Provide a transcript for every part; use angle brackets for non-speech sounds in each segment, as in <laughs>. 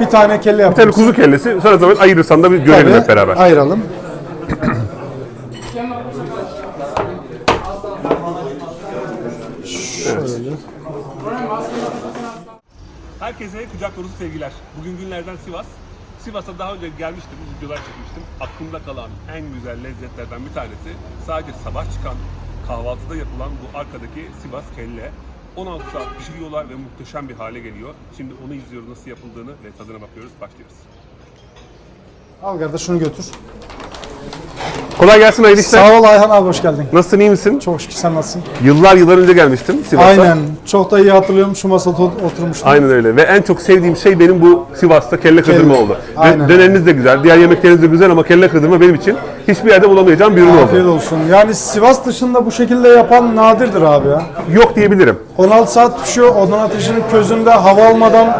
Bir tane kelle Bir tane yapalım. kuzu kellesi. Sonra zaman ayırırsan da bir görelim hep beraber. Ayıralım. Herkese kucak dolusu sevgiler. Bugün günlerden Sivas. Sivas'a daha önce gelmiştim, videolar çekmiştim. Aklımda kalan en güzel lezzetlerden bir tanesi sadece sabah çıkan kahvaltıda yapılan bu arkadaki Sivas kelle. 16 saat pişiriyorlar ve muhteşem bir hale geliyor. Şimdi onu izliyoruz nasıl yapıldığını ve tadına bakıyoruz. Başlıyoruz. Al kardeş şunu götür. Kolay gelsin hayırlı işler. Sağ ol Ayhan abi hoş geldin. Nasılsın iyi misin? Çok şükür sen nasılsın? Yıllar yıllar önce gelmiştim Sivas'a. Aynen. Çok da iyi hatırlıyorum şu masada ot- oturmuştum. Aynen öyle. Ve en çok sevdiğim şey benim bu Sivas'ta kelle kırdırma oldu. Aynen. Ve döneriniz de güzel, diğer yemekleriniz de güzel ama kelle kırdırma benim için hiçbir yerde bulamayacağım bir ürün Afiyet oldu. olsun. Yani Sivas dışında bu şekilde yapan nadirdir abi ya. Yok diyebilirim. 16 saat pişiyor, odan ateşinin közünde hava almadan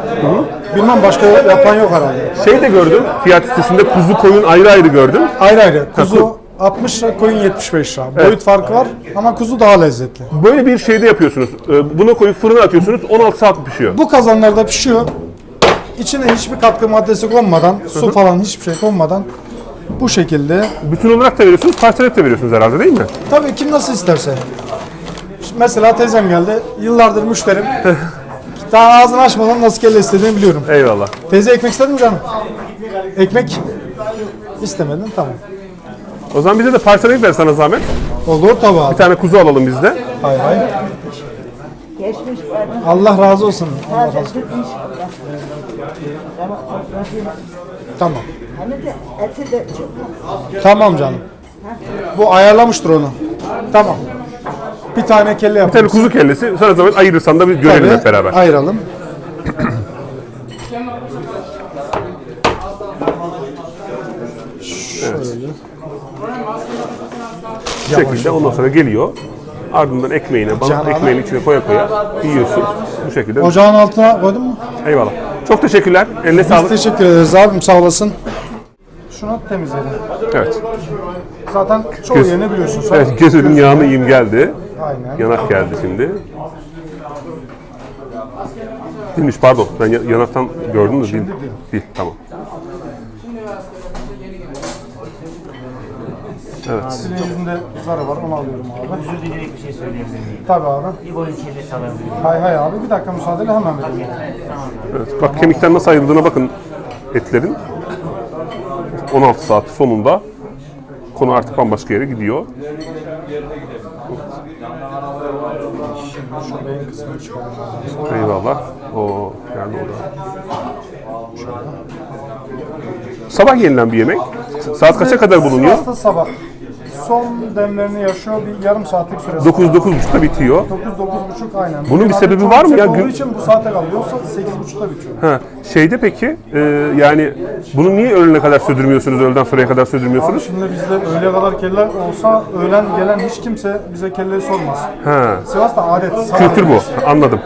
bilmem başka yapan yok herhalde. Şey de gördüm, fiyat listesinde kuzu koyun ayrı ayrı gördüm. Ayrı ayrı. ku- Kuzu 60 lira, koyun 75 lira. Boyut farkı var ama kuzu daha lezzetli. Böyle bir şeyde yapıyorsunuz. Ee, Bunu koyup fırına atıyorsunuz, 16 saat pişiyor. Bu kazanlarda pişiyor. İçine hiçbir katkı maddesi konmadan, su falan hiçbir şey konmadan bu şekilde. Bütün olarak da veriyorsunuz, parçalayıp da veriyorsunuz herhalde değil mi? Tabii kim nasıl isterse. Mesela teyzem geldi. Yıllardır müşterim. <laughs> Daha ağzını açmadan nasıl kelle istediğini biliyorum. Eyvallah. Teyze ekmek istedin mi canım? Ekmek istemedin tamam. O zaman bize de parçalayıp ver sana zahmet. Olur tabii abi. Bir tane kuzu alalım biz de. Hay hay. Geçmiş bana. Allah razı olsun. Allah razı olsun. Hazır inşallah. Ama Tamam. hani de eti de çok Tamam canım. Bu ayarlamıştır onu. Tamam. Bir tane kelle Bir yapalım. tane kuzu kellesi, sonra zaman ayırırsan da bir görelim Tabii, hep beraber. Ayıralım. Bu şekilde ondan sonra geliyor. Ardından ekmeğine, bana Can ekmeğin içine koya koya yiyorsun. Bu şekilde. Ocağın altına koydun mu? Eyvallah. Çok teşekkürler. Eline Biz sağlık. teşekkür ederiz abim sağ olasın. Şunu temizledim. Evet. Zaten çoğu Göz- yerini biliyorsun. sen. Evet, gözünün yağını yiyeyim geldi. Aynen. Yanak geldi şimdi. Değilmiş pardon. Ben ya- yanaktan gördüm de değil. Değil, tamam. Evet. Senin yüzünde zarı var onu alıyorum abi. Özür dileyerek bir şey söyleyebilir miyim? Tabii abi. Bir boyun kellesi alabilir miyim? Hay hay abi bir dakika müsaadeyle hemen veriyorum. evet. Bak kemikten nasıl ayrıldığına bakın etlerin. 16 saat sonunda konu artık bambaşka yere gidiyor. Eyvallah. O geldi o da. Sabah yenilen bir yemek. Saat kaça kadar bulunuyor? Sabah. Son demlerini yaşıyor bir yarım saatlik süresi. 9 9.30'da bitiyor. 9 9.30 aynen. Bunun bir sebebi çok var mı ya? Gün- için bu saate kalıyorsa 8.30'da bitiyor. Ha, şeyde peki e, yani bunu niye öğlene kadar sürdürmüyorsunuz, öğleden sonraya kadar Abi sürdürmüyorsunuz? şimdi bizde öğleye kadar kelle olsa öğlen gelen hiç kimse bize kelleyi sormaz. Ha, Sivas'ta adet. sabah kültür bu. yemeği. Anladım.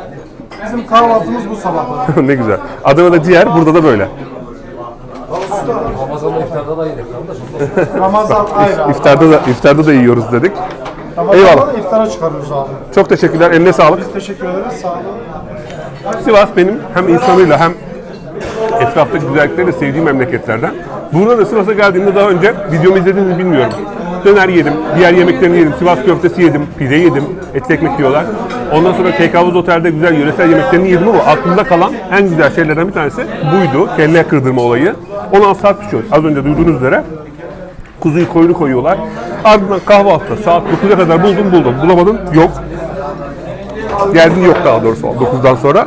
Bizim kahvaltımız bu sabah. <laughs> ne güzel. Adana'da diğer, burada da böyle. <laughs> Ramazan ayrı abi. İftarda da iftarda da yiyoruz dedik. Ramazan'da Eyvallah. iftara çıkarıyoruz abi. Çok teşekkürler. Eline sağlık. Teşekkür ederiz. Sağ olun. Sivas benim hem insanıyla hem etraftaki güzellikleriyle sevdiğim memleketlerden. Burada da Sivas'a geldiğimde daha önce videomu izlediğinizi bilmiyorum. Döner yedim, diğer yemeklerini yedim, Sivas köftesi yedim, pide yedim, etli ekmek diyorlar. Ondan sonra Take Havuz Otel'de güzel yöresel yemeklerini yedim ama aklımda kalan en güzel şeylerden bir tanesi buydu. Kelle kırdırma olayı. 16 saat pişiyor. Az önce duyduğunuz üzere. Kuzuyu koyunu koyuyorlar. Ardından kahvaltıda saat 9'a kadar buldum buldum. Bulamadım yok. Geldin yok daha doğrusu 9'dan sonra.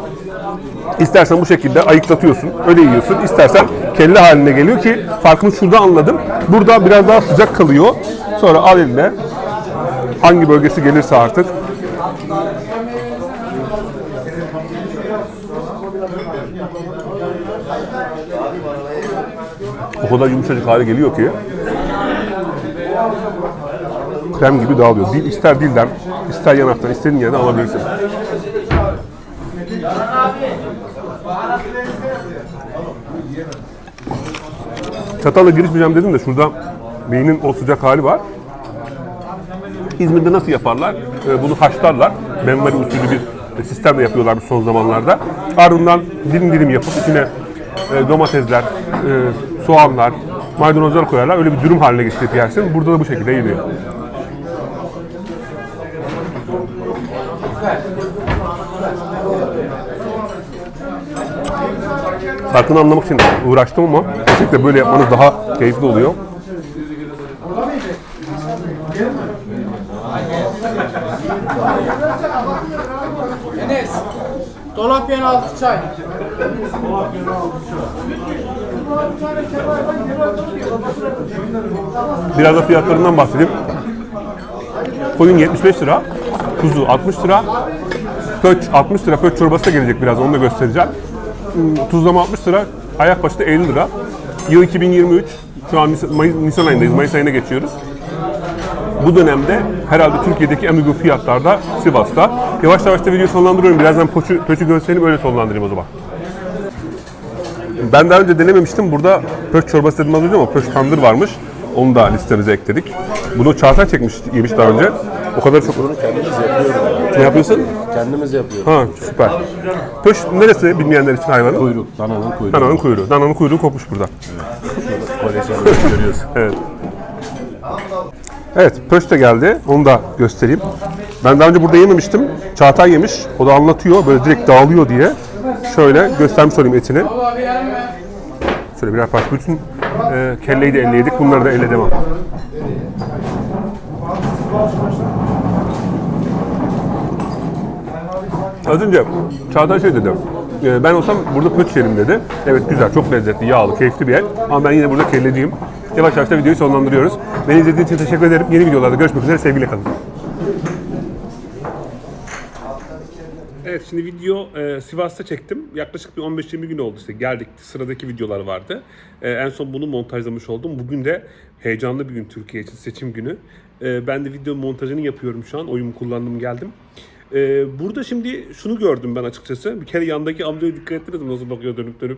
İstersen bu şekilde ayıklatıyorsun, öyle yiyorsun. İstersen kelle haline geliyor ki farkını şurada anladım. Burada biraz daha sıcak kalıyor. Sonra al eline hangi bölgesi gelirse artık. O kadar yumuşacık hale geliyor ki krem gibi dağılıyor. Dil ister dilden, ister yanaktan, istediğin yerden alabilirsin. Çatalla girişmeyeceğim dedim de şurada beynin o sıcak hali var. İzmir'de nasıl yaparlar? Ee, bunu haşlarlar. Benmari usulü bir sistemle yapıyorlar son zamanlarda. Ardından dilim dilim yapıp içine e, domatesler, e, soğanlar, maydanozlar koyarlar. Öyle bir dürüm haline getirip yersin. Burada da bu şekilde yeniyor. Farkını anlamak için uğraştım ama kesinlikle böyle yapmanız daha keyifli oluyor. Enes, dolap yan altı çay. Biraz da fiyatlarından bahsedeyim. Koyun 75 lira, kuzu 60 lira, pöç 60 lira, pöç çorbası da gelecek biraz onu da göstereceğim. Hmm, Tuzlama 60 lira, ayak başı da 50 lira. Yıl 2023, şu an Mayıs, Nisan ayındayız, Mayıs ayına geçiyoruz. Bu dönemde herhalde Türkiye'deki en uygun fiyatlarda Sivas'ta. Yavaş yavaş da videoyu sonlandırıyorum. Birazdan poçu, pöçü göstereyim öyle sonlandırayım o zaman. Ben daha önce denememiştim. Burada pöç çorbası dedim az önce ama pöç tandır varmış. Onu da listemize ekledik. Bunu Çağatay çekmiş, yemiş daha önce. O kadar çok... Bunu kendimiz yapıyoruz. Ne yapıyorsun? Kendimiz yapıyoruz. Ha süper. Pöç neresi bilmeyenler için hayvanın? Kuyruk, dananın kuyruğu. Dananın kuyruğu. Dananın kuyruğu kopmuş burada. Görüyoruz. <laughs> Evet. Evet, pöş de geldi. Onu da göstereyim. Ben daha önce burada yememiştim. Çağatay yemiş. O da anlatıyor. Böyle direkt dağılıyor diye. Şöyle göstermiş olayım etini. Şöyle birer parça. Bütün e, kelleyi de elle yedik. Bunları da elle devam. Az önce Çağatay şey dedi. e, Ben olsam burada pöç yerim dedi. Evet güzel, çok lezzetli, yağlı, keyifli bir yer. Ama ben yine burada kelleciyim. Yavaş yavaş da videoyu sonlandırıyoruz. Beni izlediğiniz için teşekkür ederim. Yeni videolarda görüşmek üzere. Sevgiyle kalın. Evet şimdi video e, Sivas'ta çektim. Yaklaşık bir 15-20 gün oldu işte. Geldik sıradaki videolar vardı. E, en son bunu montajlamış oldum. Bugün de heyecanlı bir gün Türkiye için seçim günü. E, ben de video montajını yapıyorum şu an. Oyumu kullandım geldim. E, burada şimdi şunu gördüm ben açıkçası. Bir kere yandaki amcaya dikkat ettiniz mi nasıl bakıyor dönüp dönüp.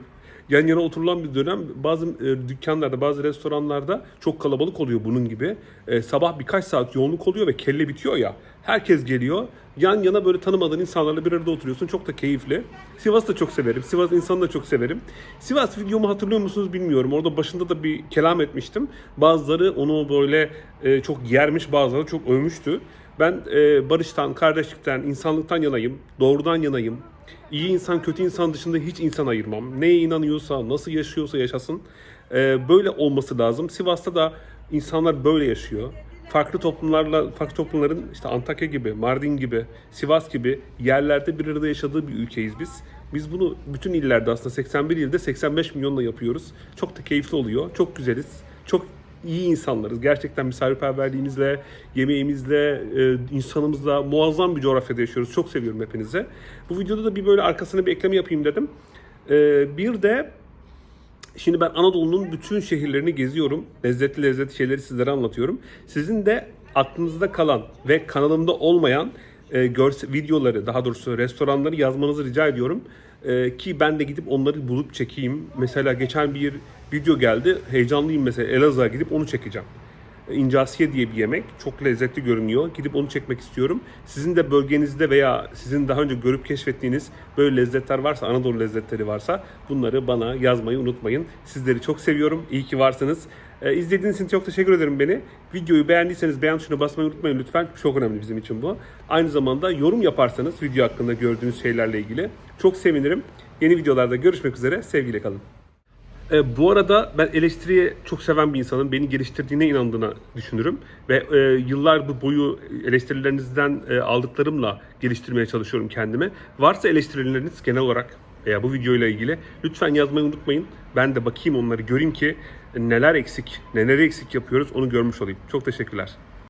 Yan yana oturulan bir dönem bazı e, dükkanlarda, bazı restoranlarda çok kalabalık oluyor bunun gibi. E, sabah birkaç saat yoğunluk oluyor ve kelle bitiyor ya. Herkes geliyor. Yan yana böyle tanımadığın insanlarla bir arada oturuyorsun. Çok da keyifli. Sivas'ı da çok severim. Sivas insanı da çok severim. Sivas videomu hatırlıyor musunuz bilmiyorum. Orada başında da bir kelam etmiştim. Bazıları onu böyle e, çok yermiş, bazıları çok övmüştü. Ben barıştan, kardeşlikten, insanlıktan yanayım. Doğrudan yanayım. İyi insan, kötü insan dışında hiç insan ayırmam. Neye inanıyorsa, nasıl yaşıyorsa yaşasın. E, böyle olması lazım. Sivas'ta da insanlar böyle yaşıyor farklı toplumlarla farklı toplumların işte Antakya gibi, Mardin gibi, Sivas gibi yerlerde bir arada yaşadığı bir ülkeyiz biz. Biz bunu bütün illerde aslında 81 ilde 85 milyonla yapıyoruz. Çok da keyifli oluyor. Çok güzeliz. Çok iyi insanlarız. Gerçekten misafirperverliğimizle, yemeğimizle, e, insanımızla muazzam bir coğrafyada yaşıyoruz. Çok seviyorum hepinize. Bu videoda da bir böyle arkasına bir ekleme yapayım dedim. E, bir de Şimdi ben Anadolu'nun bütün şehirlerini geziyorum. Lezzetli lezzetli şeyleri sizlere anlatıyorum. Sizin de aklınızda kalan ve kanalımda olmayan e, görse, videoları, daha doğrusu restoranları yazmanızı rica ediyorum. E, ki ben de gidip onları bulup çekeyim. Mesela geçen bir video geldi. Heyecanlıyım mesela Elazığ'a gidip onu çekeceğim. İncasiye diye bir yemek. Çok lezzetli görünüyor. Gidip onu çekmek istiyorum. Sizin de bölgenizde veya sizin daha önce görüp keşfettiğiniz böyle lezzetler varsa, Anadolu lezzetleri varsa bunları bana yazmayı unutmayın. Sizleri çok seviyorum. İyi ki varsınız. Ee, izlediğiniz için çok teşekkür ederim beni. Videoyu beğendiyseniz beğen tuşuna basmayı unutmayın lütfen. Çok önemli bizim için bu. Aynı zamanda yorum yaparsanız video hakkında gördüğünüz şeylerle ilgili çok sevinirim. Yeni videolarda görüşmek üzere. Sevgiyle kalın. E, bu arada ben eleştiriye çok seven bir insanım. Beni geliştirdiğine inandığına düşünürüm. Ve e, yıllar boyu eleştirilerinizden e, aldıklarımla geliştirmeye çalışıyorum kendimi. Varsa eleştirileriniz genel olarak veya bu videoyla ilgili lütfen yazmayı unutmayın. Ben de bakayım onları göreyim ki neler eksik, neleri eksik yapıyoruz onu görmüş olayım. Çok teşekkürler.